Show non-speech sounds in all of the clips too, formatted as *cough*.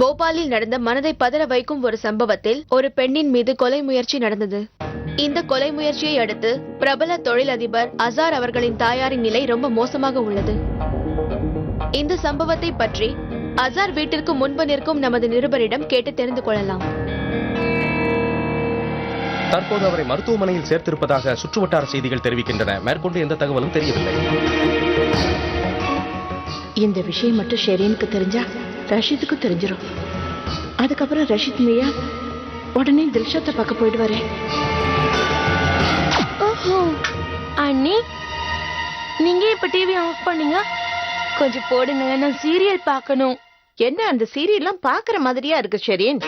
போபாலில் நடந்த மனதை பதற வைக்கும் ஒரு சம்பவத்தில் ஒரு பெண்ணின் மீது கொலை முயற்சி நடந்தது. இந்த கொலை முயற்சியை அடுத்து பிரபல தொழிலதிபர் அசார் அவர்களின் தாயாரின் நிலை ரொம்ப மோசமாக உள்ளது. இந்த சம்பவத்தை பற்றி அசார் வீட்டிற்கு முன்பு நிற்கும் நமது நிருபரிடம் கேட்டு தெரிந்து கொள்ளலாம். தற்போது அவரை மருத்துவமனையில் சேர்த்திருப்பதாக சுற்றுவட்டார செய்திகள் தெரிவிக்கின்றன. மேற்கொண்டு எந்த தகவலும் தெரியவில்லை. இந்த விஷயம் மட்டும் ஷெரீனுக்கு தெரிஞ்சா ரஷீதுக்கு தெரிஞ்சிடும் அதுக்கப்புறம் ரஷீத் மியா உடனே தில்ஷத்தை பார்க்க போயிடுவாரே. ஓஹோ அண்ணி நீங்க இப்ப டிவி ஆஃப் பண்ணீங்க. கொஞ்சம் போடுங்க நான் சீரியல் பார்க்கணும். என்ன அந்த சீரியல்லாம் பாக்குற மாதிரியா இருக்கு ஷெரீன்?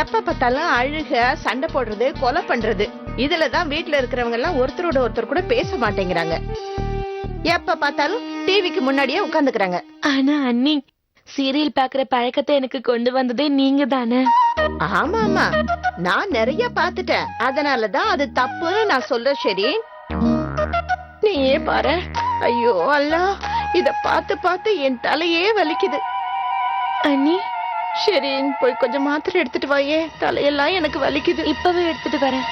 எப்ப பார்த்தாலும் அழுக சண்டை போடுறது கொலை பண்றது. இதுல தான் வீட்ல இருக்கிறவங்க எல்லாம் ஒருத்தரோட ஒருத்தர் கூட பேச மாட்டேங்கிறாங்க. எப்ப பார்த்தாலும் டிவிக்கு முன்னாடியே உட்காந்துக்கிறாங்க. ஆனா அண்ணி சீரியல் பாக்குற பழக்கத்தை எனக்கு கொண்டு வந்ததே நீங்க தானே ஆமா ஆமா நான் நிறைய பார்த்துட்டேன். அதனாலதான் அது தப்புன்னு நான் சொல்றேன் சரி நீயே பாரு. ஐயோ அல்லா. இத பார்த்து பார்த்து என் தலையே வலிக்குது. அண்ணி சரி போய் கொஞ்சம் மாத்திரை எடுத்துட்டு வாயே. தலையெல்லாம் எனக்கு வலிக்குது. இப்பவே எடுத்துட்டு வரேன்.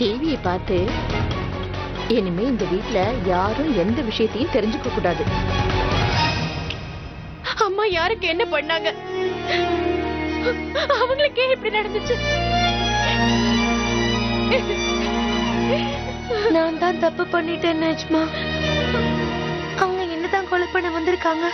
டிவியை பார்த்து இனிமே இந்த வீட்ல யாரும் எந்த விஷயத்தையும் தெரிஞ்சுக்க கூடாது. அம்மா யாருக்கு என்ன பண்ணாங்க? அவங்களுக்கே இப்படி நடந்துச்சு. நான் தான் தப்பு பண்ணிட்டேன் நஜ்மா. அவங்க என்னதான் கொலை பண்ண வந்திருக்காங்க?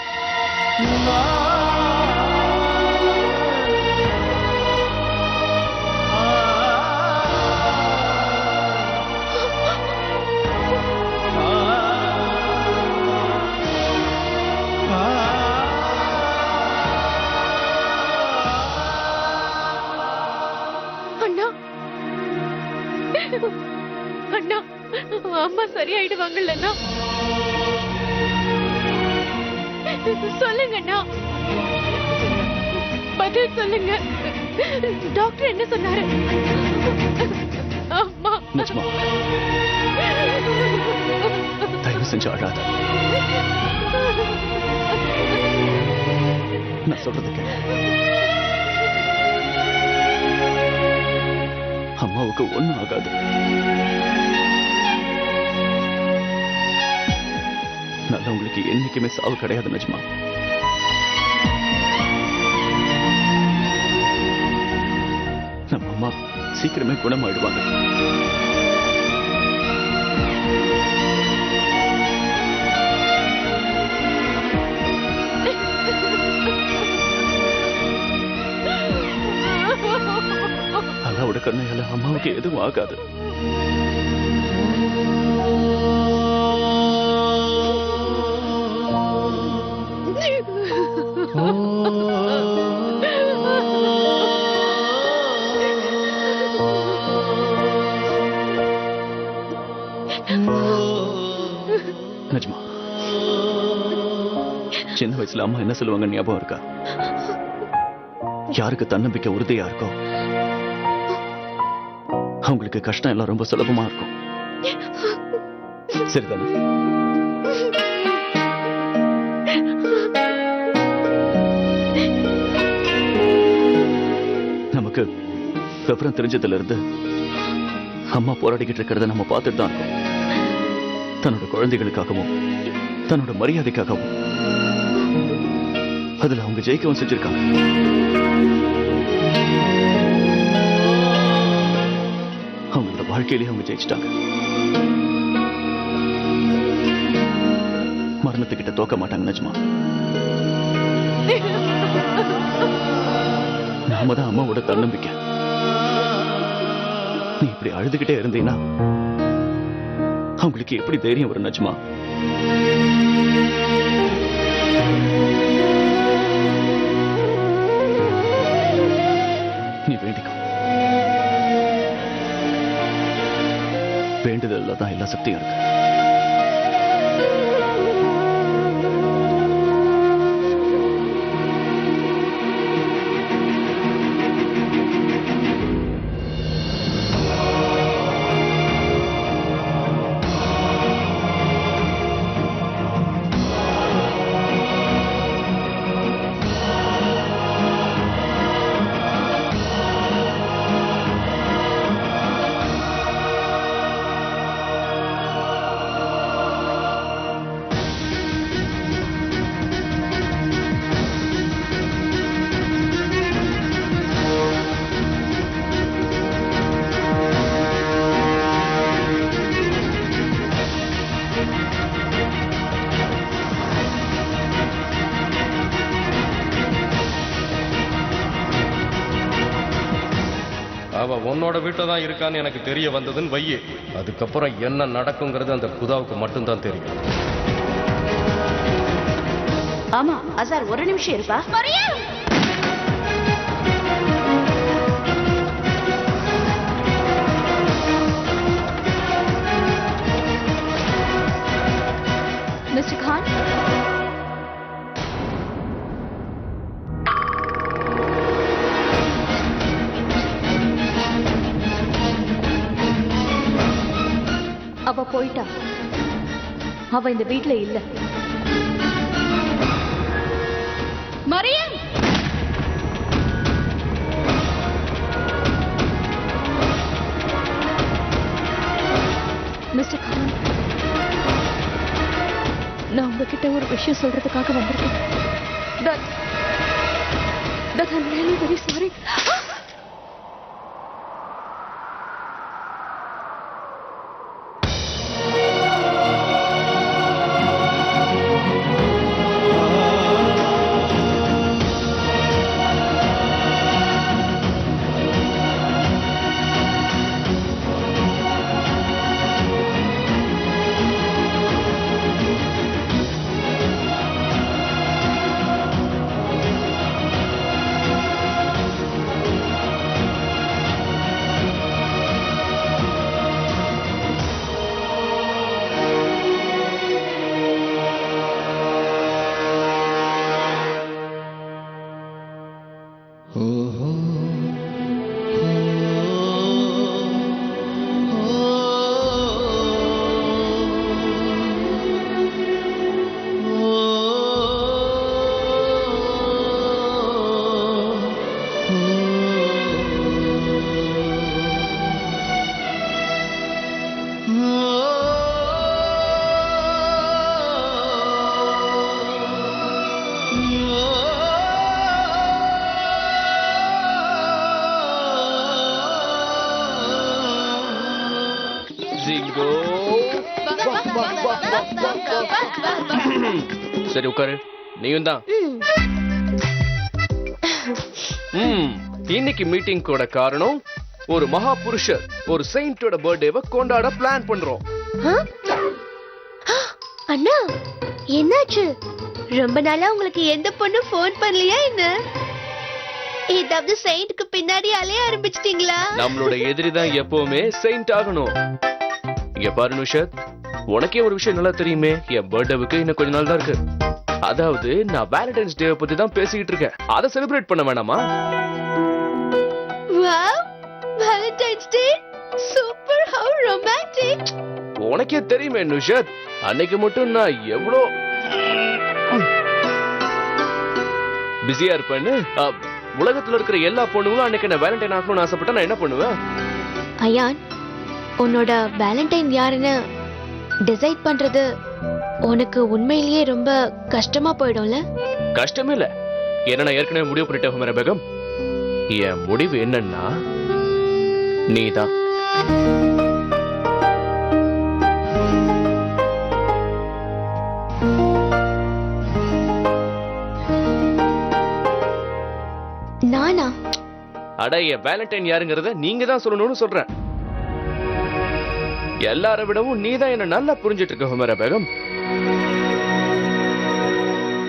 அம்மா சரியாயிடுவாங்கல்ல அண்ணா சொல்லுங்க அண்ணா பதில் சொல்லுங்க. டாக்டர் என்ன சொன்னாரு? அம்மா. நிஜமா? தயவு செஞ்சு அழாத. நான் சொல்றது கேளு. அம்மாவுக்கு ஒண்ணும் ஆகாது. நல்லவங்களுக்கு என்னைக்குமே சாவு கிடையாது நிஜமா. நம்ம அம்மா சீக்கிரமே குணமாயிடுவாங்க. *laughs* அல்லாவோட கருணையால அம்மாவுக்கு எதுவும் ஆகாது. நஜ்மா சின்ன வயசுல அம்மா என்ன சொல்லுவாங்க ஞாபகம் இருக்கா? யாருக்கு தன்னம்பிக்கை உறுதியா இருக்கோ அவங்களுக்கு கஷ்டம் எல்லாம் ரொம்ப சுலபமா இருக்கும். சரிதானே? நமக்கு விவரம் தெரிஞ்சதுல இருந்து அம்மா போராடிக்கிட்டு இருக்கிறத நம்ம பார்த்துட்டு தான் இருக்கோம். தன்னோட குழந்தைகளுக்காகவும் தன்னோட மரியாதைக்காகவும். அதுல அவங்க ஜெயிக்கவும் செஞ்சிருக்காங்க. அவங்களோட வாழ்க்கையிலேயே அவங்க ஜெயிச்சிட்டாங்க. மரணத்துக்கிட்ட தோக்க மாட்டாங்க நிஜமா. *laughs* நாம தான் அம்மாவோட தன்னம்பிக்கை. நீ இப்படி அழுதுகிட்டே இருந்தீன்னா அவங்களுக்கு எப்படி தைரியம் வரும் நிஜமா? நீ வேண்டிக்கோ. வேண்டுதல்ல தான் எல்லா சக்தியும் இருக்கு. அவ உன்னோட வீட்டில் தான் இருக்கான்னு எனக்கு தெரிய வந்ததுன்னு வையே. அதுக்கப்புறம் என்ன நடக்குங்கிறது அந்த குதாவுக்கு மட்டும்தான் தெரியும். ஆமா அசார் ஒரு நிமிஷம் இருப்பா? அவ இந்த வீட்டில் இல்ல. மரியம்! மிஸ்டர் கான் நான் உங்ககிட்ட ஒரு விஷயம் சொல்றதுக்காக வந்திருக்கேன். That that I'm really very sorry சரி உட்காரு. நீயும் தான் இன்னைக்கு மீட்டிங் கூட காரணம் ஒரு மகா புருஷர் ஒரு செயின்டோட பர்த்டேவை கொண்டாட பிளான் பண்றோம். அண்ணா என்னாச்சு? ரொம்ப நாளா உங்களுக்கு எந்த பொண்ணும் ஃபோன் பண்ணலையா என்ன? ஏதாவது செயின்ட்க்கு பின்னாடி அலைய ஆரம்பிச்சிட்டீங்களா? நம்மளோட எதிரி தான் எப்பவுமே செயின்ட் ஆகணும். இங்க பாரு நுஷத். உனக்கே ஒரு விஷயம் நல்லா தெரியுமே. என் பர்த்டேவுக்கு இன்னும் கொஞ்ச நாள் தான் இருக்கு. அதாவது நான் வேலண்டைன்ஸ் டே பத்தி தான் பேசிக்கிட்டு இருக்கேன். அதை செலிப்ரேட் பண்ண வேணாமா? Valentine's Day super how romantic உனக்கே தெரியுமே நுஷத். அன்னைக்கு மட்டும் நான் எவ்வளோ பிஸியா இருப்பேன்னு அ, உலகத்துல இருக்கிற எல்லா பொண்ணுங்களும் அன்னைக்கு நான் வேலண்டைன் ஆகணும்னு ஆசைப்பட்டா நான் என்ன பண்ணுவேன்? அயான் உன்னோட வேலண்டைன் யாருன்னு டிசைட் பண்றது உனக்கு உண்மையிலேயே ரொம்ப கஷ்டமா போயிடும்ல? கஷ்டமே இல்ல ஏன்னா நான் ஏற்கனவே முடிவு பண்ணிட்டேன் ஹுமேரா பேகம். என் முடிவு என்னன்னா நீதான். நானா? அட என் வேலண்டைன் யாருங்கிறத நீங்க தான் சொல்லணும்னு சொல்றேன். எல்லார விடவும் நீ தான் என்ன நல்லா புரிஞ்சிட்டு இருக்க ஹுமேரா பேகம்.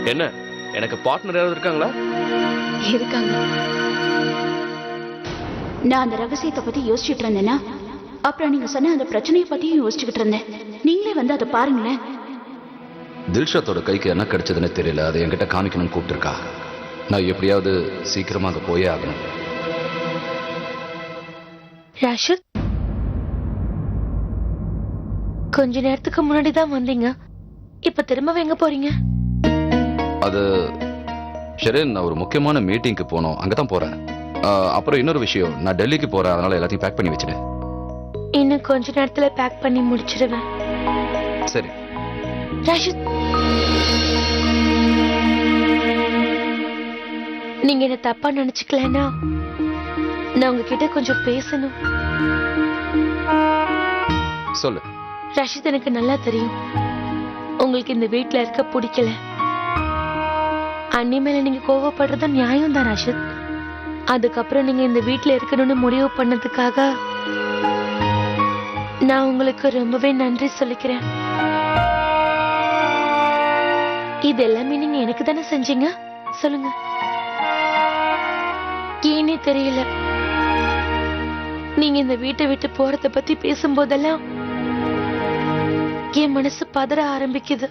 என்ன? எனக்கு பார்ட்னர் யாராவது இருக்காங்களா? இருக்காங்க. நான் அந்த ரகசியத்தை பத்தி யோசிச்சுட்டு இருந்தேன்னா அப்புறம் நீங்க சொன்ன அந்த பிரச்சனையை பத்தியும் யோசிச்சுக்கிட்டு இருந்தேன். நீங்களே வந்து அதை பாருங்களேன். தில்ஷாத்தோட கைக்கு என்ன கிடைச்சதுன்னு தெரியல. அதை என்கிட்ட காமிக்கணும்னு கூப்பிட்டுருக்கா. நான் எப்படியாவது சீக்கிரமா அங்க போயே ஆகணும். ராஷித் கொஞ்ச நேரத்துக்கு முன்னாடி தான் வந்தீங்க. இப்ப திரும்ப எங்க போறீங்க? அது ஷெரேன் நான் ஒரு முக்கியமான மீட்டிங்க்கு போனோம். அங்கதான் போறேன். அப்புறம் இன்னொரு விஷயம். நான் டெல்லிக்கு போறேன். அதனால எல்லாத்தையும் பேக் பண்ணி வச்சிடு. இன்னும் கொஞ்ச நேரத்துல பேக் பண்ணி முடிச்சிடுவேன் சரி. ராஷித். நீங்க என்ன தப்பா நினைச்சுக்கலன்னா நான் உங்ககிட்ட கொஞ்சம் பேசணும். சொல்லு. ரஷித் எனக்கு நல்லா தெரியும். உங்களுக்கு இந்த வீட்டுல இருக்க பிடிக்கல. அண்ணி மேல நீங்க கோவப்படுறது நியாயம் தான் ரஷித். அதுக்கப்புறம் நீங்க இந்த வீட்டுல இருக்கணும்னு முடிவு பண்ணதுக்காக நான் உங்களுக்கு ரொம்பவே நன்றி சொல்லிக்கிறேன். இது எல்லாமே நீங்க எனக்கு தானே செஞ்சீங்க? சொல்லுங்க. ஏனே தெரியல. நீங்க இந்த வீட்டை விட்டு போறத பத்தி பேசும்போதெல்லாம் என் மனசு பதற ஆரம்பிக்குது.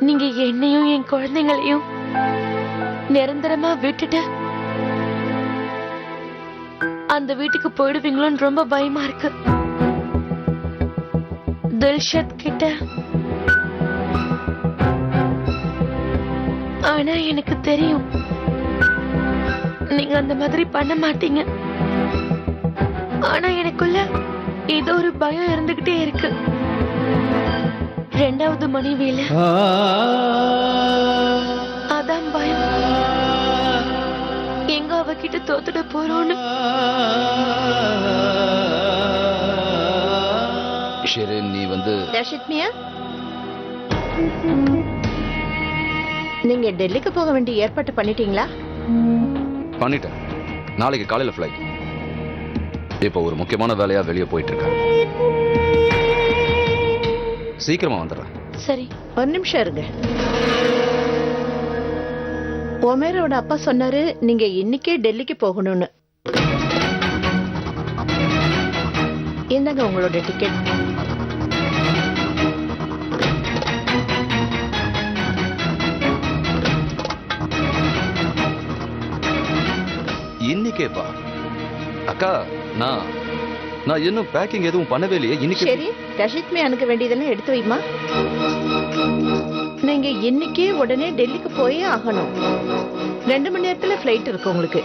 நீங்க என்னையும் என் குழந்தைங்களையும் நிரந்தரமா விட்டுட்டு அந்த வீட்டுக்கு போயிடுவீங்களோன்னு ரொம்ப பயமா இருக்கு. தில்ஷத் கிட்ட ஆனா எனக்கு தெரியும். நீங்க அந்த மாதிரி பண்ண மாட்டீங்க. ஆனா எனக்குள்ள ஏதோ ஒரு பயம் இருந்துகிட்டே இருக்கு. ரெண்டாவது மனைவியில அதான் பயம். எங்க அவகிட்ட தோத்துட போறோம்னு. ஷெரின் நீ வந்து ரஷித்மியா நீங்க டெல்லிக்கு போக வேண்டிய ஏற்பாடு பண்ணிட்டீங்களா? பண்ணிட்டேன். நாளைக்கு காலையில ஃப்ளைட் இப்போ ஒரு முக்கியமான வேலையா வெளியே போயிட்டு இருக்கேன். சீக்கிரமா வந்துடுறேன். சரி. ஒரு நிமிஷம் இருங்க. ஒமேரோட அப்பா சொன்னாரு நீங்க இன்னைக்கே டெல்லிக்கு போகணும்னு. இந்தாங்க உங்களோட டிக்கெட் இன்னைக்கேப்பா. அக்கா நான் நான் இன்னும் பேக்கிங் எதுவும் பண்ணவே இல்லையே. இன்னைக்கு சரி ரஷித்மே அனுக்க வேண்டியதெல்லாம் எடுத்து வைமா. நீங்க இன்னைக்கே உடனே டெல்லிக்கு போயே ஆகணும். ரெண்டு மணி நேரத்துல ஃபிளைட் இருக்கு உங்களுக்கு.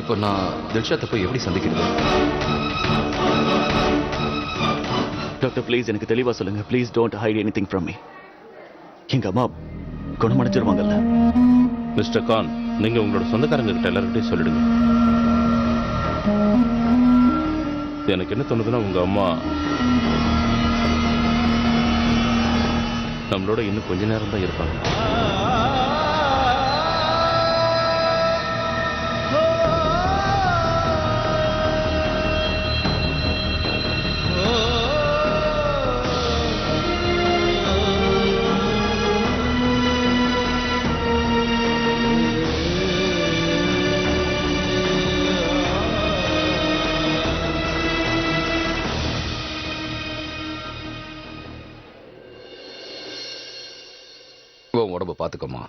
இப்போ நான் தில்ஷாத்தை போய் எப்படி சந்திக்கிறது? டாக்டர் ப்ளீஸ் எனக்கு தெளிவா சொல்லுங்க. Please don't hide anything from me எங்க அம்மா குணமடைஞ்சிருவாங்கல்ல? மிஸ்டர் கான் நீங்க உங்களோட சொந்தக்காரங்க கிட்ட எல்லார்கிட்டயும் சொல்லிடுங்க. எனக்கு என்ன தோணுதுன்னா உங்க அம்மா நம்மளோட இன்னும் கொஞ்ச நேரம் தான் இருப்பாங்க. உன் உடம்ப பாத்துக்கோமா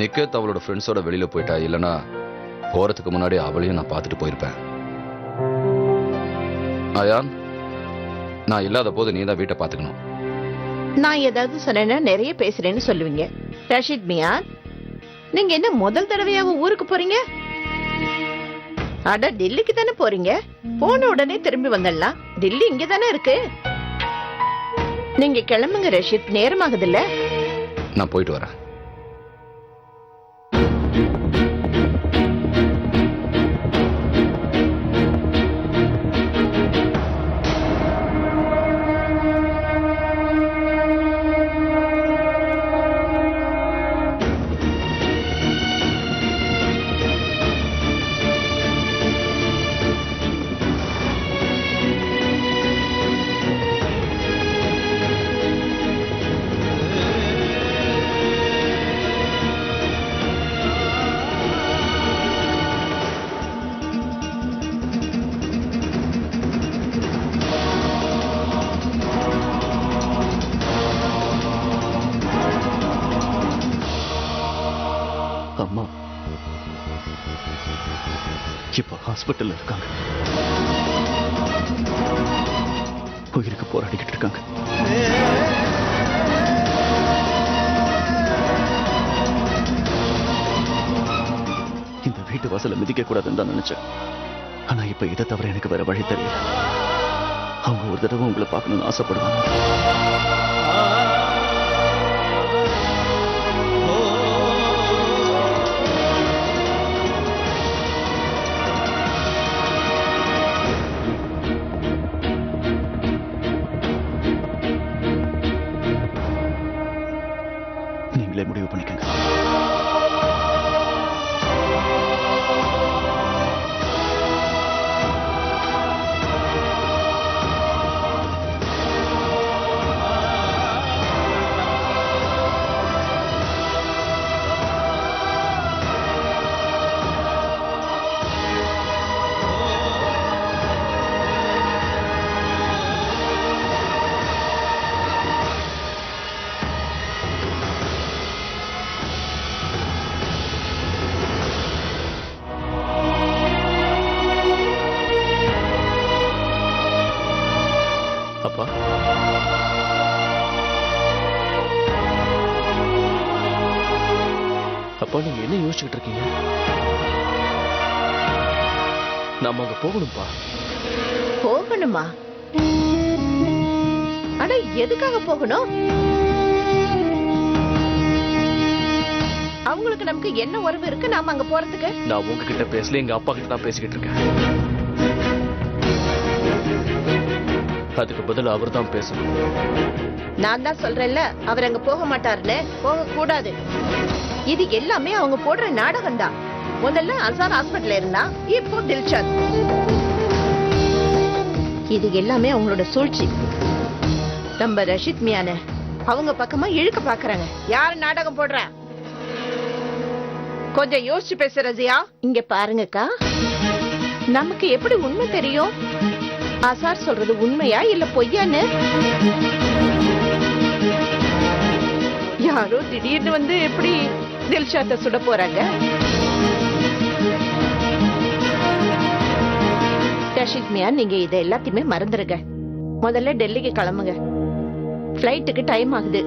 நிக்கத் அவளோட ஃப்ரெண்ட்ஸோட வெளியில போயிட்டா இல்லனா போறதுக்கு முன்னாடி அவளையும் நான் பார்த்துட்டு போயிருப்பேன். அயான் நான் இல்லாத போது நீ தான் வீட்டை பாத்துக்கணும் நான் ஏதாவது சொன்னேன்னா நிறைய பேசுறேன்னு சொல்லுவீங்க. ரஷித் மியான் நீங்க என்ன முதல் தடவையாக ஊருக்கு போறீங்க? அட டெல்லிக்கு தானே போறீங்க? போன உடனே திரும்பி வந்துடலாம் டெல்லி இங்க தானே இருக்கு? நீங்க கிளம்புங்க ரஷித். நேரமாகுதுல்ல நான் போயிட்டு வரேன். அம்மா. இப்ப ஹாஸ்பிட்டல்ல இருக்காங்க. உயிருக்கு போராடிக்கிட்டு இருக்காங்க. இந்த வீட்டு வாசல மிதிக்க கூடாதுன்னு தான் நினைச்சேன். ஆனா இப்ப இதை தவிர எனக்கு வேற வழி தெரியல. அவங்க ஒரு தடவை உங்களை பார்க்கணும்னு ஆசைப்படுவாங்க. நீங்க என்ன யோசிச்சுட்டு இருக்கீங்க? நாம அங்க போகணும்ப்பா போகணுமா? அட எதுக்காக போகணும்? அவங்களுக்கு நமக்கு என்ன உறவு இருக்கு? நாம அங்க போறதுக்கு? நான் உங்ககிட்ட பேசல எங்க அப்பா கிட்ட தான் பேசிக்கிட்டு இருக்கேன். அதுக்கு பதில் அவர் தான் பேசணும். நான் தான் சொல்றேன்ல அவர் அங்க போக மாட்டாருன்னு. போக கூடாது இது எல்லாமே அவங்க போடுற நாடகம் தான் முதல்ல அசார் ஹாஸ்பிட்டல் இருந்தா இப்போ தில்ஷாத் இது எல்லாமே அவங்களோட சூழ்ச்சி. நம்ம ரஷித் மியான அவங்க பக்கமா இழுக்க பாக்குறாங்க. யாரு நாடகம் போடுற? கொஞ்சம் யோசிச்சு பேச ரஜியா. இங்க பாருங்கக்கா. நமக்கு எப்படி உண்மை தெரியும்? அசார் சொல்றது உண்மையா இல்ல பொய்யான்னு? யாரோ திடீர்னு வந்து எப்படி தில்ஷாத்த சுட போறாங்க. ரஷித் மியா நீங்க இத எல்லாத்தையுமே மறந்துருங்க. முதல்ல டெல்லிக்கு கிளம்புங்க. ஃப்ளைட்டுக்கு டைம் ஆகுது.